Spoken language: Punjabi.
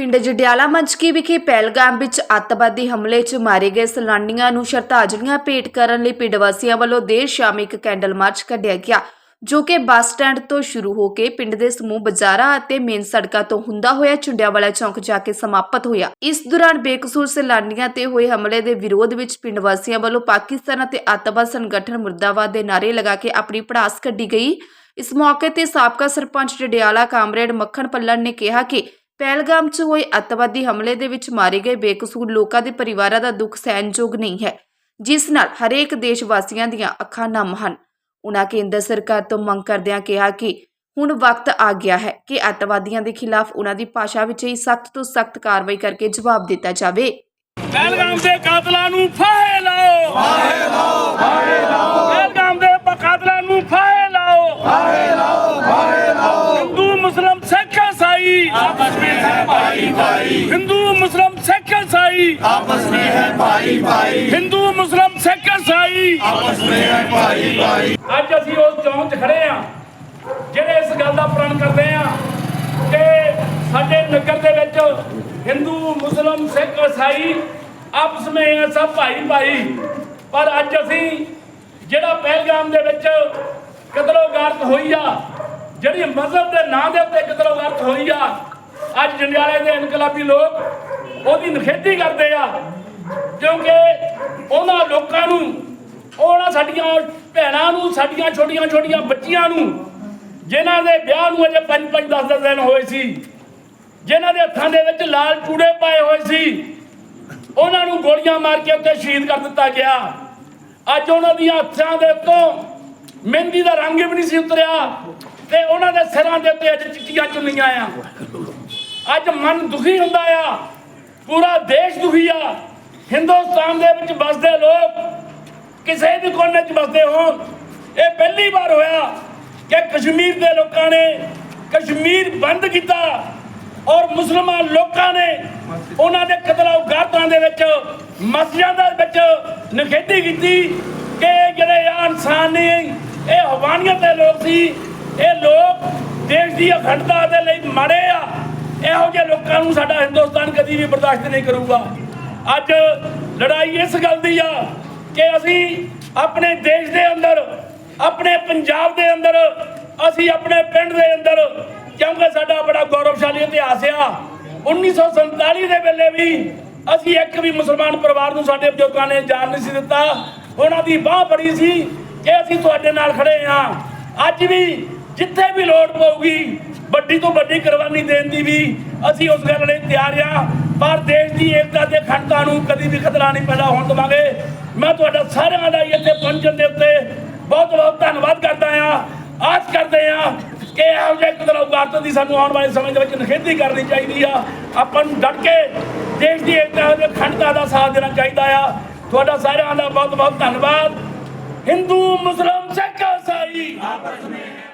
ਪਿੰਡ ਜਡਿਆਲਾ ਮੰਚਕੀ ਵਿਖੇ ਪਹਿਲਗਾਮ ਵਿੱਚ ਅੱਤਵਾਦੀ ਹਮਲੇ 'ਚ ਮਾਰੇ ਗਏ ਸੈਲਾਨੀਆਂ ਨੂੰ ਸ਼ਰਧਾਂਜਲੀਆਂ ਭੇਟ ਕਰਨ ਲਈ ਪਿੰਡ ਵਾਸੀਆਂ ਵੱਲੋਂ ਦੇਰ ਸ਼ਾਮ ਇੱਕ ਕੈਂਡਲ ਮਾਰਚ ਕੱਢਿਆ ਗਿਆ, ਜੋ ਕਿ ਬੱਸ ਸਟੈਂਡ ਤੋਂ ਸ਼ੁਰੂ ਹੋ ਕੇ ਪਿੰਡ ਦੇ ਸਮੂਹ ਬਾਜ਼ਾਰਾਂ ਅਤੇ ਮੇਨ ਸੜਕਾਂ ਤੋਂ ਹੁੰਦਾ ਹੋਇਆ ਚੁੰਡਿਆਵਾਲਾ ਚੌਂਕ ਜਾ ਕੇ ਸਮਾਪਤ ਹੋਇਆ। ਇਸ ਦੌਰਾਨ ਬੇਕਸੂਰ ਸੈਲਾਨੀਆਂ ਤੇ ਹੋਏ ਹਮਲੇ ਦੇ ਵਿਰੋਧ ਵਿੱਚ ਪਿੰਡ ਵਾਸੀਆਂ ਵੱਲੋਂ ਪਾਕਿਸਤਾਨ ਅਤੇ ਅੱਤਵਾਦ ਸੰਗਠਨ ਮੁਰਦਾਬਾਦ ਦੇ ਨਾਅਰੇ ਲਗਾ ਕੇ ਆਪਣੀ ਪੜਾਸ ਕੱਢੀ ਗਈ। ਇਸ ਮੌਕੇ ਤੇ ਸਾਬਕਾ ਸਰਪੰਚ ਜਡਿਆਲਾ ਕਾਮਰੇਡ ਮੱਖਣ ਪੱਲਣ ਨੇ ਕਿਹਾ ਕਿ ਪਹਿਲਗਾਮ 'ਚ ਹੋਏ ਅੱਤਵਾਦੀ ਹਮਲੇ ਦੇ ਵਿੱਚ ਮਾਰੇ ਗਏ ਬੇਕਸੂਰ ਲੋਕਾਂ ਦੇ ਪਰਿਵਾਰਾਂ ਦਾ ਦੁੱਖ ਸਹਿਣਯੋਗ ਨਹੀਂ ਹੈ ਜਿਸ ਨਾਲ ਹਰੇਕ ਦੇਸ਼ ਵਾਸੀਆਂ ਦੀਆਂ ਅੱਖਾਂ ਨਮ ਹਨ। ਉਨ੍ਹਾਂ ਕੇਂਦਰ ਸਰਕਾਰ ਤੋਂ ਮੰਗ ਕਰਦਿਆਂ ਕਿਹਾ ਕਿ ਹੁਣ ਵਕਤ ਆ ਗਿਆ ਹੈ ਕਿ ਅੱਤਵਾਦੀਆਂ ਦੇ ਖਿਲਾਫ ਉਨ੍ਹਾਂ ਦੀ ਭਾਸ਼ਾ ਵਿੱਚ ਹੀ ਸਖਤ ਤੋਂ ਸਖਤ ਕਾਰਵਾਈ ਕਰਕੇ ਜਵਾਬ ਦਿੱਤਾ ਜਾਵੇ। ਪਹਿਲਗਾਮ ਦੇ ਕਾਤਲਾਂ ਨੂੰ ਫਾਹੇ ਲਾਓ। ਫਾਹੇ ਲਾਓ ਫਾਹੇ ਲਾਓ। ਪਹਿਲਗਾਮ ਦੇ ਕਾਤਲਾਂ ਨੂੰ ਫਾਹੇ ਲਾਓ। ਫਾਹੇ ਲਾਓ ਫਾਹੇ ਲਾਓ। ਹਿੰਦੂ ਮੁਸਲਮ ਸਿੱਖ ਈਸਾਈ। ਆਪਸ ਵਿੱਚ ਹੈ ਭਾਈ ਭਾਈ ਹਿੰਦੂ ਮੁਸਲਮ ਸਿੱਖ ਈਸਾਈ आपस में है भाई भाई ਹਿੰਦੂ ਮੁਸਲਮ ਸਿੱਖ ਈਸਾਈ आपस में है भाई भाई ਅੱਜ ਅਸੀਂ ਉਸ ਚੌਂਕ 'ਚ ਖੜੇ ਆ ਜਿਹੜੇ ਇਸ ਗੱਲ ਦਾ ਪ੍ਰਣ ਕਰਦੇ ਆ ਕਿ ਸਾਡੇ ਨਗਰ ਦੇ ਵਿੱਚ ਹਿੰਦੂ ਮੁਸਲਮ ਸਿੱਖ ਈਸਾਈ ਆਪਸ ਵਿੱਚ ਹੈ ਸਭ ਭਾਈ ਭਾਈ ਪਰ ਅੱਜ ਅਸੀਂ ਜਿਹੜਾ ਪਹਿਲਗਾਮ ਦੇ ਵਿੱਚ ਕਤਲੋਗਾਰਤ ਹੋਈ ਆ ਜਿਹੜੀ ਮਜ਼ਹਬ ਦੇ ਨਾਂ ਦੇ ਉੱਤੇ ਕਤਲੋਗਾਰਤ ਹੋਈ ਆ ਅੱਜ ਜੰਡਿਆਲੇ ਦੇ ਇਨਕਲਾਬੀ ਲੋਕ ਉਹਦੀ ਨਿਖੇਧੀ ਕਰਦੇ ਆ, ਕਿਉਂਕਿ ਉਹਨਾਂ ਲੋਕਾਂ ਨੂੰ, ਉਹਨਾਂ ਸਾਡੀਆਂ ਭੈਣਾਂ ਨੂੰ, ਸਾਡੀਆਂ ਛੋਟੀਆਂ ਛੋਟੀਆਂ ਬੱਚੀਆਂ ਨੂੰ, ਜਿਨ੍ਹਾਂ ਦੇ ਵਿਆਹ ਨੂੰ ਅਜੇ 5 5 10 10 ਦਿਨ ਹੋਏ ਸੀ, ਜਿਨ੍ਹਾਂ ਦੇ ਹੱਥਾਂ ਦੇ ਵਿੱਚ ਲਾਲ ਚੂੜੇ ਪਾਏ ਹੋਏ ਸੀ, ਉਹਨਾਂ ਨੂੰ ਗੋਲੀਆਂ ਮਾਰ ਕੇ ਉੱਤੇ ਸ਼ਹੀਦ ਕਰ ਦਿੱਤਾ ਗਿਆ। ਅੱਜ ਉਹਨਾਂ ਦੀਆਂ ਹੱਥਾਂ ਦੇ ਉੱਤੋਂ ਮਹਿੰਦੀ ਦਾ ਰੰਗ ਵੀ ਨਹੀਂ ਸੀ ਉਤਰਿਆ, ਤੇ ਉਹਨਾਂ ਦੇ ਸਿਰਾਂ ਦੇ ਉੱਤੇ ਅੱਜ ਚਿੱਟੀਆਂ ਚੁੰਨੀਆਂ ਆ। ਅੱਜ ਮਨ ਦੁਖੀ ਹੁੰਦਾ ਆ। ਪੂਰਾ ਦੇਸ਼ ਦੁਖੀ ਆ। ਹਿੰਦੁਸਤਾਨ ਦੇ ਵਿੱਚ ਵਸਦੇ ਲੋਕ ਕਿਸੇ ਵੀ ਕੋਨੇ 'ਚ ਵੱਸਦੇ ਹੋਣ। ਇਹ ਪਹਿਲੀ ਵਾਰ ਹੋਇਆ ਕਿ ਕਸ਼ਮੀਰ ਦੇ ਲੋਕਾਂ ਨੇ ਕਸ਼ਮੀਰ ਬੰਦ ਕੀਤਾ ਔਰ ਮੁਸਲਮਾਨ ਲੋਕਾਂ ਨੇ ਉਹਨਾਂ ਦੇ ਕਤਲਾਉ ਗਾਰਤਾਂ ਦੇ ਵਿੱਚ, ਮਸਜਿਦਾਂ ਦੇ ਵਿੱਚ ਨਿਖੇਧੀ ਕੀਤੀ ਕਿ ਇਹ ਜਿਹੜੇ ਆ ਇਨਸਾਨ ਨੇ, ਇਹ ਹਵਾਨੀਅਤ ਦੇ ਲੋਕ ਸੀ। ਇਹ ਲੋਕ ਦੇਸ਼ ਦੀ ਅਖੰਡਤਾ ਦੇ ਲਈ ਮਰ ਇਹੋ ਜਿਹੇ ਲੋਕਾਂ ਨੂੰ ਸਾਡਾ ਹਿੰਦੁਸਤਾਨ ਕਦੀ ਵੀ ਬਰਦਾਸ਼ਤ ਨਹੀਂ ਕਰੂਗਾ। ਅੱਜ ਲੜਾਈ ਇਸ ਗੱਲ ਦੀ ਆ ਕਿ ਅਸੀਂ ਆਪਣੇ ਦੇਸ਼ ਦੇ ਅੰਦਰ, ਆਪਣੇ ਪੰਜਾਬ ਦੇ ਅੰਦਰ, ਅਸੀਂ ਆਪਣੇ ਪਿੰਡ ਦੇ ਅੰਦਰ, ਕਿਉਂਕਿ ਸਾਡਾ ਬੜਾ ਗੌਰਵਸ਼ਾਲੀ ਇਤਿਹਾਸ ਆ 1947 ਦੇ ਵੇਲੇ ਵੀ ਅਸੀਂ ਇੱਕ ਵੀ ਮੁਸਲਮਾਨ ਪਰਿਵਾਰ ਨੂੰ ਸਾਡੇ ਬਜ਼ੁਰਗਾਂ ਨੇ ਜਾਣ ਨਹੀਂ ਸੀ ਦਿੱਤਾ। ਉਹਨਾਂ ਦੀ ਬਾਹ ਬੜੀ ਸੀ ਕਿ ਅਸੀਂ ਤੁਹਾਡੇ ਨਾਲ ਖੜੇ ਆ ਅੱਜ ਵੀ ਜਿੱਥੇ ਵੀ ਲੋੜ ਪਊਗੀ, ਵੱਡੀ ਤੋਂ ਵੱਡੀ ਕੁਰਬਾਨੀ ਦੇਣ ਦੀ ਵੀ ਅਸੀਂ ਉਸ ਗੱਲ ਲਈ ਤਿਆਰ ਆ। ਪਰ ਦੇਸ਼ ਦੀ ਏਕਤਾ ਤੇ ਅਖੰਡਤਾ ਨੂੰ ਕਦੀ ਵੀ ਖਤਰਾ ਨਹੀਂ ਪੈਦਾ ਹੋਣ ਦੇਵਾਂਗੇ। ਮੈਂ ਤੁਹਾਡਾ ਸਾਰਿਆਂ ਦਾ ਇੱਥੇ ਪਹੁੰਚਣ ਦੇ ਉੱਤੇ ਬਹੁਤ ਬਹੁਤ ਧੰਨਵਾਦ ਕਰਦਾ ਆ। ਆਸ ਕਰਦੇ ਆ ਕਿ ਇਹੋ ਜਿਹੇ ਕਦਰੋਗਾਰਤ ਦੀ ਸਾਨੂੰ ਆਉਣ ਵਾਲੇ ਸਮੇਂ ਦੇ ਵਿੱਚ ਨਿਖੇਧੀ ਕਰਨੀ ਚਾਹੀਦੀ ਆ। ਆਪਾਂ ਨੂੰ ਡਟ ਕੇ ਦੇਸ਼ ਦੀ ਏਕਤਾ ਤੇ ਅਖੰਡਤਾ ਦਾ ਸਾਥ ਦੇਣਾ ਚਾਹੀਦਾ ਆ। ਤੁਹਾਡਾ ਸਾਰਿਆਂ ਦਾ ਬਹੁਤ ਬਹੁਤ ਧੰਨਵਾਦ। ਹਿੰਦੂ, ਮੁਸਲਮ, ਸਿੱਖ ਈਸਾਈ ਆਪਸ ਵਿੱਚ